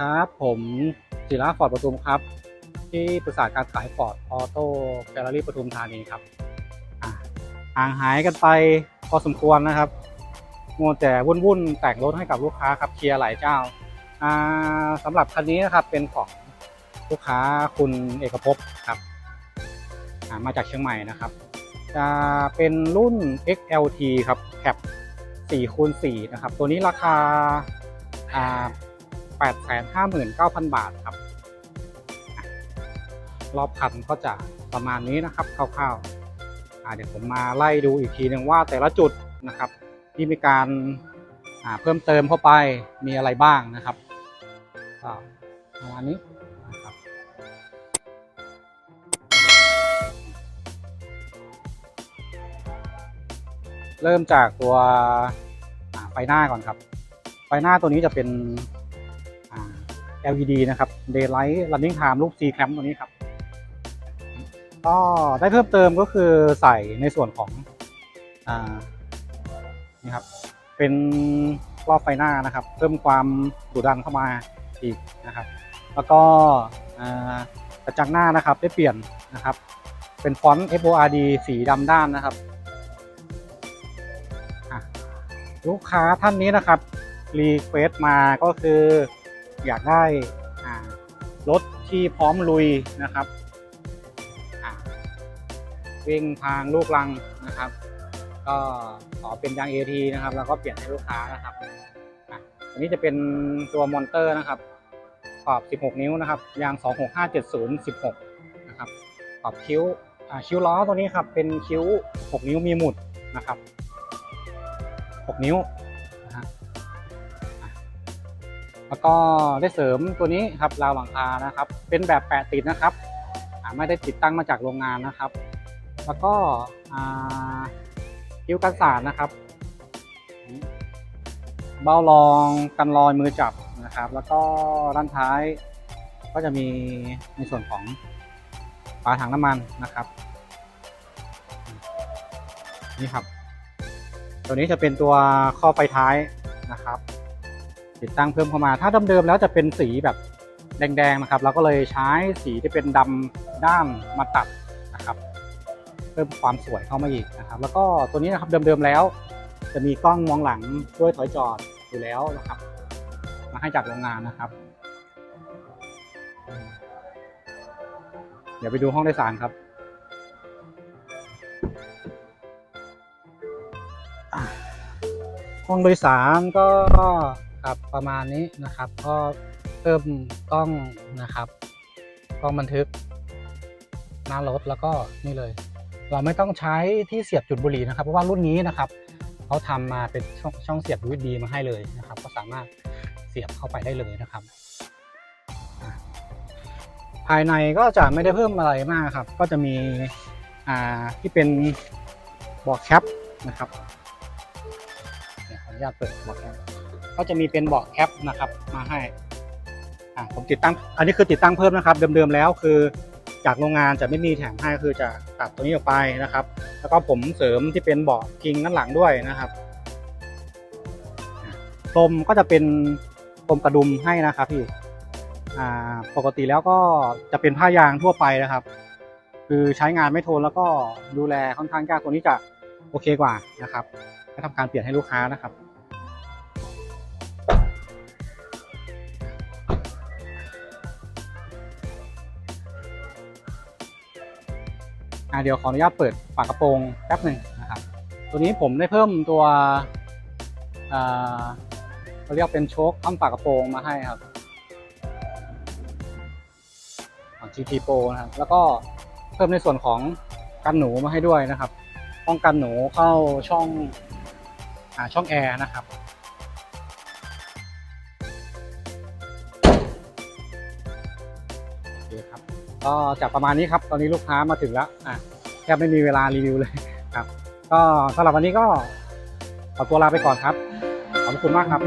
ครับ ผมศิระฟอร์ดปทุมครับ ที่ปรึกษาการขายฟอร์ดออโต้แกลเลอรี่ปทุมธานีครับอ่าห่างหายกันไปพอสมควรนะครับมัวแต่วุ่นๆแต่งรถให้กับลูกค้าครับเคลียร์หลายเจ้าอ่าสำหรับคันนี้นะครับเป็นของลูกค้าคุณเอกภพครับอ่ามาจากเชียงใหม่นะครับ จะเป็นรุ่น XLT ครับแคป4คูณ4นะครับ ตัวนี้ราคาอ่า 859,000 บาทครับ รอบคันก็จะประมาณนี้นะครับคร่าวๆเดี๋ยวผมมาไล่ดูอีกทีหนึ่งว่าแต่ละจุดนะครับ ที่มีการาเพิ่มเติมเข้าไปมีอะไรบ้างนะครับก็ประมาณนี้นะครับเริ่มจากตัวไฟหน้าก่อนครับ ไฟหน้าตัวนี้จะเป็น LED นะครับ Daylight Running Time รูป C clamp ตัวนี้ครับ ก็ได้เพิ่มเติมก็คือใส่ในส่วนของอ่านี่ครับ เป็นรอบไฟหน้านะครับ เพิ่มความดุดันเข้ามาอีกนะครับ แล้วก็กระจังหน้านะครับได้เปลี่ยนนะครับ เป็นฟอนต์ FORD สีดำด้านนะครับลูกค้าท่านนี้นะครับรีเควสมาก็คือ อยากได้รถที่พร้อมลุยนะครับวิ่งทางลูกลังนะครับ ก็ขอเป็นยาง AT นะครับ แล้วก็เปลี่ยนให้ลูกค้านะครับอันนี้จะเป็นตัวมอนเตอร์นะครับ ขอบ 16 นิ้วนะครับ ยาง 26570 16 นะครับ ขอบคิ้วอ่าคิ้วล้อตัวนี้ครับ เป็นคิ้ว 6 นิ้วมีหมุดนะครับ 6 นิ้วนะฮะ แล้วก็ได้เสริมตัวนี้ครับราวหลังคานะครับ เป็นแบบแปะติดนะครับไม่ได้ติดตั้งมาจากโรงงานนะครับ แล้วก็คิ้วกันสาดนะครับ เบ้ารองกันรอยมือจับนะครับ แล้วก็ด้านท้ายก็จะมีในส่วนของฝาถังน้ำมันนะครับนี่ครับ ตัวนี้จะเป็นตัวข้อไฟท้ายนะครับ ติดตั้งเพิ่มเข้ามา ถ้าเดิมๆแล้วจะเป็นสีแบบแดงๆนะครับ เราก็เลยใช้สีที่เป็นดำด้านมาตัดนะครับ เพิ่มความสวยเข้ามาอีกนะครับ แล้วก็ตัวนี้นะครับเดิมๆแล้ว จะมีกล้องมองหลังช่วยถอยจอดอยู่แล้วนะครับ มาให้จากโรงงานนะครับ เดี๋ยวไปดูห้องโดยสารครับห้องโดยสารก็ ครับประมาณนี้นะครับ ก็เพิ่มกล้องนะครับ กล้องบันทึกหน้ารถแล้วก็นี่เลย เราไม่ต้องใช้ที่เสียบจุดบุหรี่นะครับ เพราะว่ารุ่นนี้นะครับเขาทำมาเป็นช่องช่องเสียบ USB มาให้เลยนะครับ ก็สามารถเสียบเข้าไปได้เลยนะครับ ภายในก็จะไม่ได้เพิ่มอะไรมากครับ ก็จะมีอ่าที่เป็นเบาะแคปนะครับขออนุญาตเปิดเบาะแคป ก็จะมีเป็นเบาะแคปนะครับ มาให้อ่าผมติดตั้ง อันนี้คือติดตั้งเพิ่มนะครับ เดิมๆแล้วคือจากโรงงานจะไม่มีแถมให้คือจะตัดตัวนี้ออกไปนะครับ แล้วก็ผมเสริมที่เป็นเบาะพิงด้านหลังด้วยนะครับพรมก็จะเป็นพรมกระดุมให้นะครับพี่อ่าปกติแล้วก็จะเป็นผ้ายางทั่วไปนะครับ คือใช้งานไม่ทนแล้วก็ดูแลค่อนข้างยากตัวนี้จะโอเคกว่านะครับให้ทำการเปลี่ยนให้ลูกค้านะครับ อะเดี๋ยวขออนุญาตเปิดฝากระโปรงแป๊บหนึ่งนะครับ ตัวนี้ผมได้เพิ่มตัวอ่าเขาเรียกเป็นโชคข้ามฝากระโปรงมาให้ครับของ GT Pro นะครับ แล้วก็เพิ่มในส่วนของกันหนูมาให้ด้วยนะครับ ป้องกันหนูเข้าช่องอ่าช่องแอร์นะครับ ก็จากประมาณนี้ครับตอนนี้ลูกค้ามาถึงแล้วอะแทบไม่มีเวลารีวิวเลยครับ ก็สำหรับวันนี้ก็ขอตัวลาไปก่อนครับ ขอบคุณมากครับ